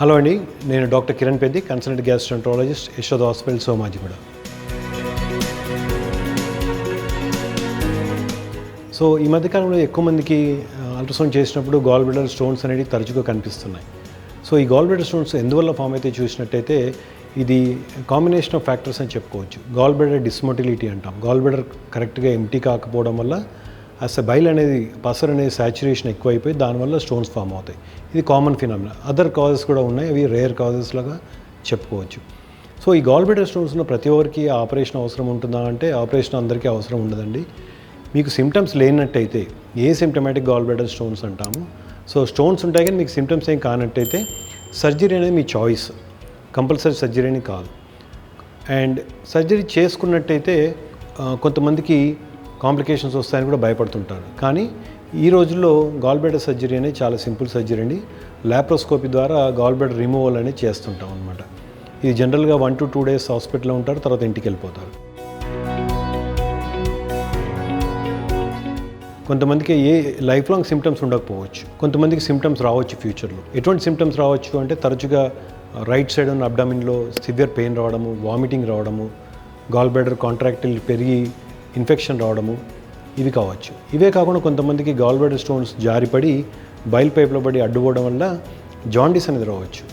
Hello అండి నేను doctor Kiran Peddi consultant gastroenterologist Yashoda hospital Somajiguda so ఈ మధ్యకాలంలో ఎక్కువ మందికి అల్ట్రాసౌండ్ చేసినప్పుడు గాల్ బ్లడర్ స్టోన్స్ అనేవి తరచుగా కనిపిస్తున్నాయి. సో ఈ గాల్ బ్లడర్ స్టోన్స్ ఎందువల్ల ఫామ్ అయితే చూసినట్టయితే ఇది కాంబినేషన్ ఆఫ్ ఫ్యాక్టర్స్ అని చెప్పుకోవచ్చు. గాల్ బ్లడర్ డిస్మోటిలిటీ అంటాం. గాల్ బ్లడర్ కరెక్ట్గా ఎంటీ కాకపోవడం వల్ల అసలు బైల్ అనేది పసర్ అనేది సాచురేషన్ ఎక్కువైపోయి దానివల్ల స్టోన్స్ ఫామ్ అవుతాయి. ఇది కామన్ ఫినామినా అదర్ కాజెస్ కూడా ఉన్నాయి. అవి రేర్ కాజెస్ లాగా చెప్పుకోవచ్చు. సో ఈ గాల్బెటర్ స్టోన్స్ ఉన్న ప్రతి ఒక్కరికి ఆపరేషన్ అవసరం ఉంటుందా అంటే ఆపరేషన్ అందరికీ అవసరం ఉండదండి. మీకు సిమ్టమ్స్ లేనట్టయితే ఏ సిమ్టమాటిక్ గాల్బెటర్ స్టోన్స్ అంటాము. సో స్టోన్స్ ఉంటాయి కానీ మీకు సిమ్టమ్స్ ఏం కానట్టయితే సర్జరీ అనేది మీ చాయిస్ కంపల్సరీ సర్జరీ అని కాదు. అండ్ సర్జరీ చేసుకున్నట్టయితే కొంతమందికి కాంప్లికేషన్స్ వస్తాయని కూడా భయపడుతుంటారు. కానీ ఈ రోజుల్లో గాల్బెడర్ సర్జరీ అనేది చాలా సింపుల్ సర్జరీ అండి. ల్యాప్రోస్కోపీ ద్వారా గాల్బెడర్ రిమూవల్ అనేది చేస్తుంటాం అనమాట ఇది జనరల్గా వన్ టు టూ డేస్ హాస్పిటల్లో ఉంటారు తర్వాత ఇంటికి వెళ్ళిపోతారు కొంతమందికి ఏ లైఫ్ లాంగ్ సిమ్టమ్స్ ఉండకపోవచ్చు. కొంతమందికి సిమ్టమ్స్ రావచ్చు ఫ్యూచర్లో. ఎటువంటి సిమ్టమ్స్ రావచ్చు అంటే తరచుగా రైట్ సైడ్ ఉన్న అబ్డామిన్లో సివియర్ పెయిన్ రావడము వామిటింగ్ రావడము గాల్ బ్లాడర్ కాంట్రాక్టిల్ పెరిగి ఇన్ఫెక్షన్ రావడము ఇవి కావచ్చు. ఇవే కాకుండా కొంతమందికి గాల్బెడ్ స్టోన్స్ జారిపడి బయల్ పైప్లో పడి అడ్డుకోవడం వల్ల జాండీస్ అనేది రావచ్చు.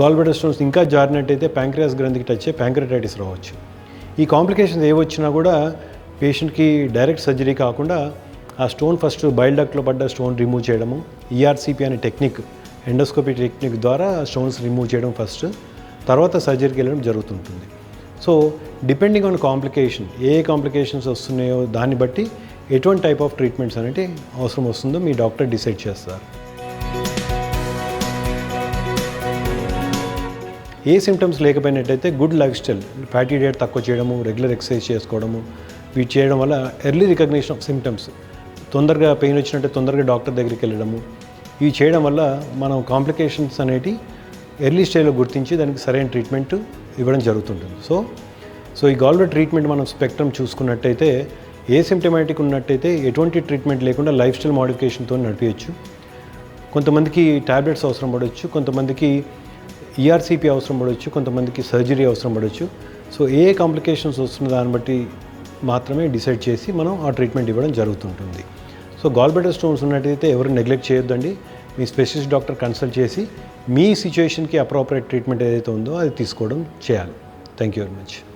గాల్ స్టోన్స్ ఇంకా జారినట్టయితే ప్యాంక్రియాస్ గ్రంథికి టచ్ అయ్యే ప్యాంక్రటైటిస్ రావచ్చు. ఈ కాంప్లికేషన్స్ ఏ వచ్చినా కూడా పేషెంట్కి డైరెక్ట్ సర్జరీ కాకుండా ఆ స్టోన్ ఫస్ట్ బైల్ డక్ట్లో పడ్డ స్టోన్ రిమూవ్ చేయడము ఈఆర్సిపి అనే టెక్నిక్ ఎండోస్కోపీ టెక్నిక్ ద్వారా స్టోన్స్ రిమూవ్ చేయడం ఫస్ట్ తర్వాత సర్జరీకి వెళ్ళడం జరుగుతుంటుంది. సో డిపెండింగ్ ఆన్ కాంప్లికేషన్ ఏ కాంప్లికేషన్స్ వస్తున్నాయో దాన్ని బట్టి ఎటువంటి టైప్ ఆఫ్ ట్రీట్మెంట్స్ అనేది అవసరం వస్తుందో మీ డాక్టర్ డిసైడ్ చేస్తారు. ఏ సిమ్టమ్స్ లేకపోయినట్టయితే good lifestyle fatty diet తక్కువ చేయడము రెగ్యులర్ ఎక్సర్సైజ్ చేసుకోవడము వీటి చేయడం వల్ల ఎర్లీ రికగ్నిషన్ ఆఫ్ సిమ్టమ్స్ తొందరగా పెయిన్ వచ్చినట్టే తొందరగా డాక్టర్ దగ్గరికి వెళ్ళడము. ఇవి చేయడం వల్ల మనం కాంప్లికేషన్స్ అనేటి ఎర్లీ స్టేజ్లో గుర్తించి దానికి సరైన ట్రీట్మెంట్ ఇవ్వడం జరుగుతుంటుంది. సో సో ఈ గాల్బ్లడ్ ట్రీట్మెంట్ మనం స్పెక్ట్రమ్ చూసుకున్నట్టయితే ఏ సిమ్టమాటిక్ ఉన్నట్టయితే ఎటువంటి ట్రీట్మెంట్ లేకుండా లైఫ్ స్టైల్ మోడిఫికేషన్తో నడిపించచ్చు కొంతమందికి ట్యాబ్లెట్స్ అవసరం పడవచ్చు కొంతమందికి ఈఆర్సీపీ అవసరం పడవచ్చు కొంతమందికి సర్జరీ అవసరం పడవచ్చు సో ఏ కాంప్లికేషన్స్ వస్తున్న దాన్ని బట్టి మాత్రమే డిసైడ్ చేసి మనం ఆ ట్రీట్మెంట్ ఇవ్వడం జరుగుతుంటుంది. సో గాల్బెటర్ స్టోన్స్ ఉన్నట్టయితే ఎవరు నెగ్లెక్ట్ చేయొద్దండి. మీ స్పెషలిస్ట్ డాక్టర్ కన్సల్ట్ చేసి మీ సిచ్యుయేషన్కి అప్రోపరియట్ ట్రీట్మెంట్ ఏదైతే ఉందో అది తీసుకోవడం చేయాలి. Thank you very much.